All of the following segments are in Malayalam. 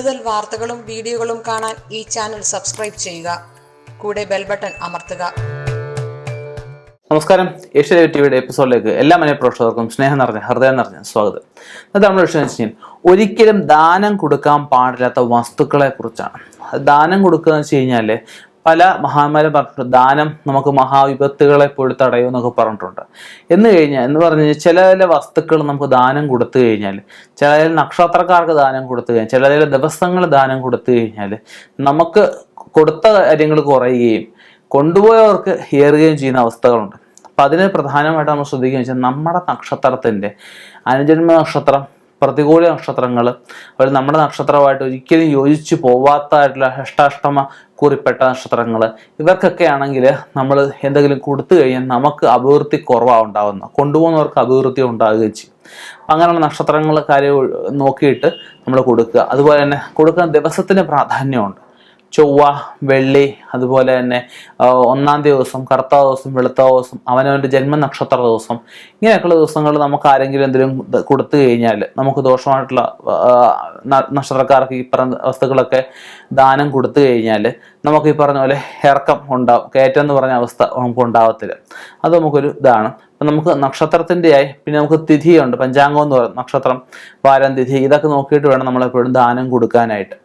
കൂടുതൽ വാർത്തകളും വീഡിയോകളും കാണാൻ ഈ ചാനൽ സബ്സ്ക്രൈബ് ചെയ്യുക. കൂടെ ബെൽ ബട്ടൺ അമർത്തുക. നമസ്കാരം. ഏഷ്യ ടിവിയുടെ എപ്പിസോഡിലേക്ക് എല്ലാ മന പ്രേക്ഷകർക്കും സ്നേഹം നിറഞ്ഞ ഹൃദയം നിറഞ്ഞ സ്വാഗതം. ഇന്നത്തെ നമ്മുടെ വിഷയം ഒരിക്കലും ദാനം കൊടുക്കാൻ പാടില്ലാത്ത വസ്തുക്കളെ കുറിച്ചാണ് ദാനം കൊടുക്കുക എന്ന് വെച്ച് കഴിഞ്ഞാൽ പല മഹാന്മാരും പറഞ്ഞിട്ടുണ്ട് ദാനം നമുക്ക് മഹാവിപത്തുകളെ പോയി തടയും എന്നൊക്കെ പറഞ്ഞിട്ടുണ്ട്. എന്ന് കഴിഞ്ഞാൽ എന്ന് പറഞ്ഞു കഴിഞ്ഞാൽ ചില ചില വസ്തുക്കൾ നമുക്ക് ദാനം കൊടുത്തു കഴിഞ്ഞാൽ ചില ചില നക്ഷത്രക്കാർക്ക് ദാനം കൊടുത്തു കഴിഞ്ഞാൽ ചില ചില ദിവസങ്ങൾ ദാനം കൊടുത്തു കഴിഞ്ഞാൽ നമുക്ക് കൊടുത്ത കാര്യങ്ങൾ കുറയുകയും കൊണ്ടുപോയവർക്ക് ഏറുകയും ചെയ്യുന്ന അവസ്ഥകളുണ്ട്. അപ്പം അതിന് പ്രധാനമായിട്ട് നമ്മൾ ശ്രദ്ധിക്കുകയെന്ന് വെച്ചാൽ നമ്മുടെ നക്ഷത്രത്തിന്റെ അനുജന്മ നക്ഷത്രം പ്രതികൂല നക്ഷത്രങ്ങൾ അതുപോലെ നമ്മുടെ നക്ഷത്രമായിട്ട് ഒരിക്കലും യോജിച്ചു പോവാത്തതായിട്ടുള്ള അഷ്ടാഷ്ടമ കുറിപ്പെട്ട നക്ഷത്രങ്ങൾ ഇവർക്കൊക്കെ ആണെങ്കിൽ നമ്മൾ എന്തെങ്കിലും കൊടുത്തു കഴിഞ്ഞാൽ നമുക്ക് അഭിവൃദ്ധി കുറവാണ് കൊണ്ടുപോകുന്നവർക്ക് അഭിവൃദ്ധി ഉണ്ടാകുകയും ചെയ്യും. അങ്ങനെയുള്ള നക്ഷത്രങ്ങൾ കാര്യം നോക്കിയിട്ട് നമ്മൾ കൊടുക്കുക. അതുപോലെ തന്നെ കൊടുക്കുന്ന ദിവസത്തിന് പ്രാധാന്യമുണ്ട്. ചൊവ്വ വെള്ളി അതുപോലെ തന്നെ ഒന്നാം ദിവസം കറുത്ത ദിവസം വെളുത്ത ദിവസം അവനവന്റെ ജന്മനക്ഷത്ര ദിവസം ഇങ്ങനെയൊക്കെയുള്ള ദിവസങ്ങൾ നമുക്ക് ആരെങ്കിലും എന്തെങ്കിലും കൊടുത്തു കഴിഞ്ഞാൽ നമുക്ക് ദോഷമായിട്ടുള്ള നക്ഷത്രക്കാർക്ക് ഈ പറഞ്ഞ വസ്തുക്കളൊക്കെ ദാനം കൊടുത്തു കഴിഞ്ഞാൽ നമുക്ക് ഈ പറഞ്ഞ പോലെ ഇറക്കം ഉണ്ടാവും കയറ്റം എന്ന് പറഞ്ഞ അവസ്ഥ നമുക്ക് ഉണ്ടാവത്തില്ല. അത് നമുക്കൊരു ഇതാണ്. അപ്പം നമുക്ക് നക്ഷത്രത്തിന്റെ ആയി പിന്നെ നമുക്ക് തിഥിയുണ്ട് പഞ്ചാംഗം എന്ന് പറയും നക്ഷത്രം വാരം തിഥി ഇതൊക്കെ നോക്കിയിട്ട് വേണം നമ്മളെപ്പോഴും ദാനം കൊടുക്കാനായിട്ട്.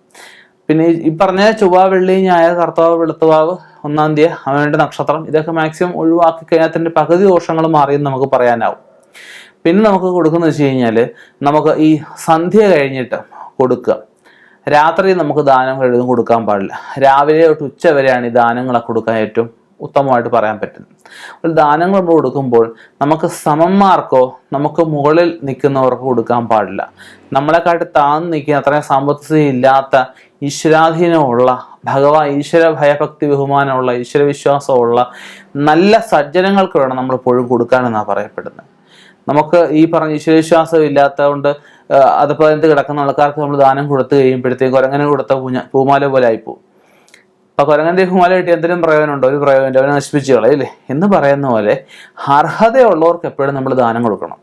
പിന്നെ ഈ- പറഞ്ഞ ചൊവ്വ വെള്ളി ഞായർ കർത്താവ് വെളുത്തവാവ് ഒന്നാം തീയതി അവനുടെ നക്ഷത്രം ഇതൊക്കെ മാക്സിമം ഒഴിവാക്കി കഴിഞ്ഞാൽ തന്നെ പകുതി ദോഷങ്ങൾ മാറിയെന്ന് നമുക്ക് പറയാനാവും. പിന്നെ നമുക്ക് കൊടുക്കുന്നത് വെച്ച് കഴിഞ്ഞാൽ നമുക്ക് ഈ സന്ധ്യ കഴിഞ്ഞിട്ട് കൊടുക്കുക. രാത്രി നമുക്ക് ദാനം എഴുതും കൊടുക്കാൻ പാടില്ല. രാവിലെ തൊട്ട് ഉച്ച വരെയാണ് ഈ ദാനങ്ങളൊക്കെ കൊടുക്കാൻ ഏറ്റവും ഉത്തമമായിട്ട് പറയാൻ പറ്റും ഒരു ദാനങ്ങൾ നമ്മൾ കൊടുക്കുമ്പോൾ നമുക്ക് സമന്മാർക്കോ നമുക്ക് മുകളിൽ നിൽക്കുന്നവർക്കോ കൊടുക്കാൻ പാടില്ല. നമ്മളെക്കാട്ടി താഴ്ന്നു നിൽക്കുന്ന അത്രയും സാമ്പത്തിക ഇല്ലാത്ത ഈശ്വരാധീനമുള്ള ഭഗവാൻ ഈശ്വര ഭയഭക്തി ബഹുമാനമുള്ള ഈശ്വര വിശ്വാസമുള്ള നല്ല സജ്ജനങ്ങൾക്ക് വേണം നമ്മൾ എപ്പോഴും കൊടുക്കാനെന്നാണ് പറയപ്പെടുന്നത്. നമുക്ക് ഈ പറഞ്ഞ ഈശ്വരവിശ്വാസം ഇല്ലാത്തതുകൊണ്ട് അതിപ്പോൾ എന്ത് കിടക്കുന്ന ആൾക്കാർക്ക് നമ്മൾ ദാനം കൊടുത്തു കഴിയുമ്പോഴത്തേക്കും കുരങ്ങനെ കൊടുത്ത പൂഞ്ഞ പൂമാല പോലെ ആയിപ്പോവും. അപ്പൊ കുരങ്ങന്റെ പൂമാല കിട്ടി എന്തെങ്കിലും പ്രയോജനമുണ്ടോ? ഒരു പ്രയോജനം അവനെ നശിപ്പിച്ചു കളയില്ലേ? എന്ന് പറയുന്ന പോലെ അർഹതയുള്ളവർക്ക് എപ്പോഴും നമ്മൾ ദാനം കൊടുക്കണം.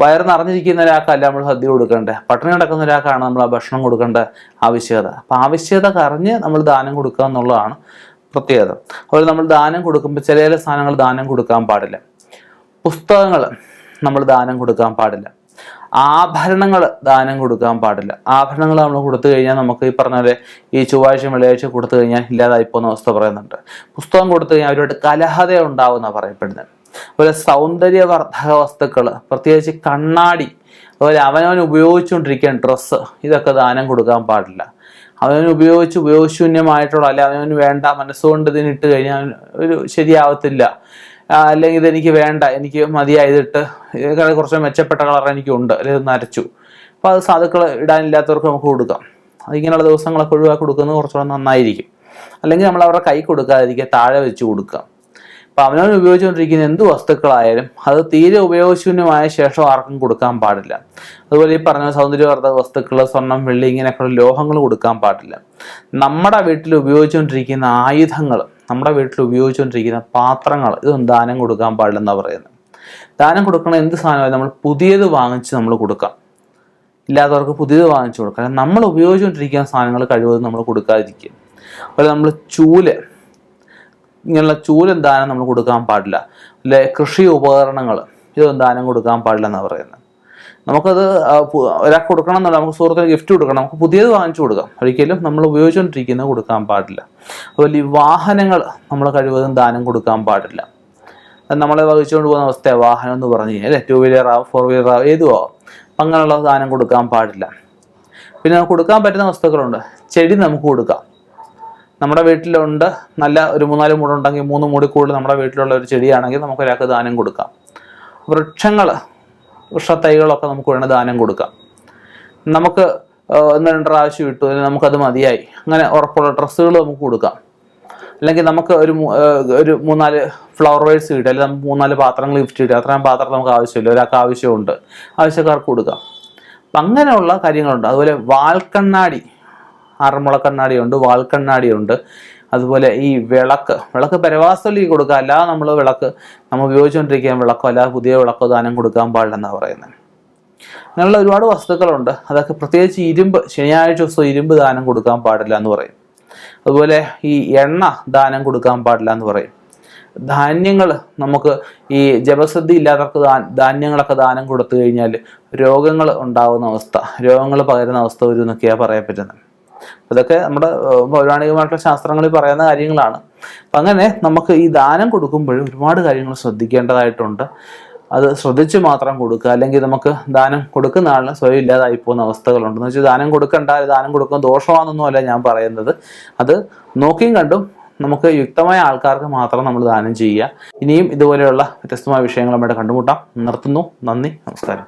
വയറ് നിറഞ്ഞിരിക്കുന്ന ഒരാൾക്കല്ല നമ്മൾ സദ്യ കൊടുക്കേണ്ടത്. പട്ടിണി കിടക്കുന്ന ഒരാൾക്കാണ് നമ്മൾ ആ ഭക്ഷണം കൊടുക്കേണ്ട ആവശ്യകത. അപ്പം ആവശ്യകത കറിഞ്ഞ് നമ്മൾ ദാനം കൊടുക്കുക എന്നുള്ളതാണ് പ്രത്യേകത. അതുപോലെ നമ്മൾ ദാനം കൊടുക്കുമ്പോൾ ചില ചില സാധനങ്ങൾ ദാനം കൊടുക്കാൻ പാടില്ല. പുസ്തകങ്ങൾ നമ്മൾ ദാനം കൊടുക്കാൻ പാടില്ല. ആഭരണങ്ങൾ ദാനം കൊടുക്കാൻ പാടില്ല. ആഭരണങ്ങൾ നമ്മൾ കൊടുത്തു കഴിഞ്ഞാൽ നമുക്ക് ഈ പറഞ്ഞ പോലെ ഈ ചൊവ്വാഴ്ച വെള്ളിയാഴ്ച കൊടുത്തു കഴിഞ്ഞാൽ ഇല്ലാതായി പോകുന്ന അവസ്ഥ പറയുന്നുണ്ട്. പുസ്തകം കൊടുത്തു കഴിഞ്ഞാൽ അവരോട് കലഹത ഉണ്ടാവുന്ന പറയപ്പെടുന്നത്. അതുപോലെ സൗന്ദര്യവർദ്ധക വസ്തുക്കൾ പ്രത്യേകിച്ച് കണ്ണാടി അതുപോലെ അവനവൻ ഉപയോഗിച്ചുകൊണ്ടിരിക്കുന്ന ഡ്രസ്സ് ഇതൊക്കെ ദാനം കൊടുക്കാൻ പാടില്ല. അവനവൻ ഉപയോഗിച്ച് ഉപയോഗശൂന്യമായിട്ടുള്ള അല്ലെ അവനവന് വേണ്ട മനസ്സുകൊണ്ട് ഇതിനിട്ട് കഴിഞ്ഞാൽ ഒരു ശരിയാവത്തില്ല. അല്ലെങ്കിൽ ഇതെനിക്ക് വേണ്ട എനിക്ക് മതിയായതിട്ട് കുറച്ച് മെച്ചപ്പെട്ട കളർ എനിക്കുണ്ട്. അല്ലെങ്കിൽ നരച്ചു അപ്പോൾ അത് സാധുക്കൾ ഇടാനില്ലാത്തവർക്ക് നമുക്ക് കൊടുക്കാം. അതിങ്ങനെയുള്ള ദിവസങ്ങളൊക്കെ ഒഴിവാക്കി കൊടുക്കുന്നത് കുറച്ചുകൂടെ നന്നായിരിക്കും. അല്ലെങ്കിൽ നമ്മൾ അവരുടെ കൈ കൊടുക്കാതിരിക്കുക താഴെ വെച്ച് കൊടുക്കാം. അപ്പോൾ അവനവൻ ഉപയോഗിച്ചുകൊണ്ടിരിക്കുന്ന എന്ത് വസ്തുക്കളായാലും അത് തീരെ ഉപയോഗശൂന്യമായ ശേഷം ആർക്കും കൊടുക്കാൻ പാടില്ല. അതുപോലെ ഈ പറഞ്ഞ സൗന്ദര്യവർദ്ധക വസ്തുക്കൾ സ്വർണം വെള്ളി ഇങ്ങനെയൊക്കെയുള്ള ലോഹങ്ങൾ കൊടുക്കാൻ പാടില്ല. നമ്മുടെ വീട്ടിൽ ഉപയോഗിച്ചുകൊണ്ടിരിക്കുന്ന ആയുധങ്ങൾ നമ്മുടെ വീട്ടിൽ ഉപയോഗിച്ചുകൊണ്ടിരിക്കുന്ന പാത്രങ്ങൾ ഇതൊന്നും ദാനം കൊടുക്കാൻ പാടില്ലെന്നാണ് പറയുന്നത്. ദാനം കൊടുക്കണ എന്ത് സാധനമായാലും നമ്മൾ പുതിയത് വാങ്ങിച്ച് നമ്മൾ കൊടുക്കാം. ഇല്ലാത്തവർക്ക് പുതിയത് വാങ്ങിച്ച് കൊടുക്കാം. നമ്മൾ ഉപയോഗിച്ചുകൊണ്ടിരിക്കുന്ന സാധനങ്ങൾ കഴിവതും നമ്മൾ കൊടുക്കാതിരിക്കുക. അതുപോലെ നമ്മൾ ചൂൽ ഇങ്ങനെയുള്ള ചൂലും ദാനം നമ്മൾ കൊടുക്കാൻ പാടില്ല. അല്ലെ കൃഷി ഉപകരണങ്ങൾ ഇതൊന്നും ദാനം കൊടുക്കാൻ പാടില്ലെന്നാണ് പറയുന്നത്. നമുക്കത് ഒരാൾക്ക് കൊടുക്കണം എന്നല്ല നമുക്ക് സുഹൃത്തിന് ഗിഫ്റ്റ് കൊടുക്കണം. നമുക്ക് പുതിയത് വാങ്ങിച്ചു കൊടുക്കാം. ഒരിക്കലും നമ്മൾ ഉപയോഗിച്ചുകൊണ്ടിരിക്കുന്നത് കൊടുക്കാൻ പാടില്ല. അതുപോലെ ഈ വാഹനങ്ങൾ നമ്മൾ കഴിവതും ദാനം കൊടുക്കാൻ പാടില്ല. നമ്മളെ വഹിച്ചുകൊണ്ട് പോകുന്ന അവസ്ഥയാണ് വാഹനം എന്ന് പറഞ്ഞു കഴിഞ്ഞാൽ ടു വീലർ ആവും ഫോർ വീലർ ആവും ഏതും ആവും. അങ്ങനെയുള്ള ദാനം കൊടുക്കാൻ പാടില്ല. പിന്നെ നമുക്ക് കൊടുക്കാൻ പറ്റുന്ന വസ്തുക്കളുണ്ട്. ചെടി നമുക്ക് കൊടുക്കാം. നമ്മുടെ വീട്ടിലുണ്ട് നല്ല ഒരു മൂന്നാൽ മൂടുണ്ടെങ്കിൽ മൂന്ന് മൂടി കൂടുതൽ നമ്മുടെ വീട്ടിലുള്ള ഒരു ചെടിയാണെങ്കിൽ നമുക്ക് ഒരാൾക്ക് ദാനം കൊടുക്കാം. വൃക്ഷങ്ങൾ വൃക്ഷത്തൈകളൊക്കെ നമുക്ക് വേണേൽ ദാനം കൊടുക്കാം. നമുക്ക് ഒന്ന് രണ്ട് പ്രാവശ്യം ഇട്ടു അല്ലെങ്കിൽ നമുക്കത് മതിയായി. അങ്ങനെ ഉറപ്പുള്ള ഡ്രസ്സുകൾ നമുക്ക് കൊടുക്കാം. അല്ലെങ്കിൽ നമുക്ക് ഒരു ഒരു മൂന്നാൽ ഫ്ലവർ വേഴ്സ് കിട്ടും അല്ലെങ്കിൽ നമുക്ക് മൂന്നാൽ പാത്രങ്ങൾ ഗിഫ്റ്റ് കിട്ടും അത്രയും പാത്രം നമുക്ക് ആവശ്യമില്ല. ഒരാൾക്ക് ആവശ്യമുണ്ട്. ആവശ്യക്കാർക്ക് കൊടുക്കാം. അപ്പം അങ്ങനെയുള്ള കാര്യങ്ങളുണ്ട്. അതുപോലെ വാൽക്കണ്ണാടി ആറന്മുള കണ്ണാടിയുണ്ട് വാൽക്കണ്ണാടിയുണ്ട്. അതുപോലെ ഈ വിളക്ക് വിളക്ക് പരവാസലി കൊടുക്കുക അല്ലാതെ നമ്മൾ വിളക്ക് നമ്മൾ ഉപയോഗിച്ചുകൊണ്ടിരിക്കാൻ വിളക്കോ അല്ലാതെ പുതിയ വിളക്കോ ദാനം കൊടുക്കാൻ പാടില്ലെന്നാണ് പറയുന്നത് അങ്ങനെയുള്ള ഒരുപാട് വസ്തുക്കളുണ്ട്. അതൊക്കെ പ്രത്യേകിച്ച് ഇരുമ്പ് ശനിയാഴ്ച ദിവസം ഇരുമ്പ് ദാനം കൊടുക്കാൻ പാടില്ല എന്ന് പറയും. അതുപോലെ ഈ എണ്ണ ദാനം കൊടുക്കാൻ പാടില്ല എന്ന് പറയും. ധാന്യങ്ങൾ നമുക്ക് ഈ ജപശ്രദ്ധി ഇല്ലാത്തവർക്ക് ധാന്യങ്ങളൊക്കെ ദാനം കൊടുത്തു കഴിഞ്ഞാൽ രോഗങ്ങൾ ഉണ്ടാകുന്ന അവസ്ഥ രോഗങ്ങൾ പകരുന്ന അവസ്ഥ വരും എന്നൊക്കെയാണ് പറയാൻ പറ്റുന്നത്. ഇതൊക്കെ നമ്മുടെ പൗരാണികമായിട്ടുള്ള ശാസ്ത്രങ്ങളിൽ പറയുന്ന കാര്യങ്ങളാണ്. അപ്പം അങ്ങനെ നമുക്ക് ഈ ദാനം കൊടുക്കുമ്പോഴും ഒരുപാട് കാര്യങ്ങൾ ശ്രദ്ധിക്കേണ്ടതായിട്ടുണ്ട്. അത് ശ്രദ്ധിച്ച് മാത്രം കൊടുക്കുക. അല്ലെങ്കിൽ നമുക്ക് ദാനം കൊടുക്കുന്ന ആളിന് സ്വയം ഇല്ലാതായി പോകുന്ന അവസ്ഥകളുണ്ട്. എന്ന് വെച്ചാൽ ദാനം കൊടുക്കണ്ട ദാനം കൊടുക്കുന്ന ദോഷമാണെന്നൊന്നും അല്ല ഞാൻ പറയുന്നത്. അത് നോക്കിയും കണ്ടും നമുക്ക് യുക്തമായ ആൾക്കാർക്ക് മാത്രം നമ്മൾ ദാനം ചെയ്യുക. ഇനിയും ഇതുപോലെയുള്ള വ്യത്യസ്തമായ വിഷയങ്ങൾ നമ്മുടെ കണ്ടുമുട്ടാം. നിർത്തുന്നു. നന്ദി. നമസ്കാരം.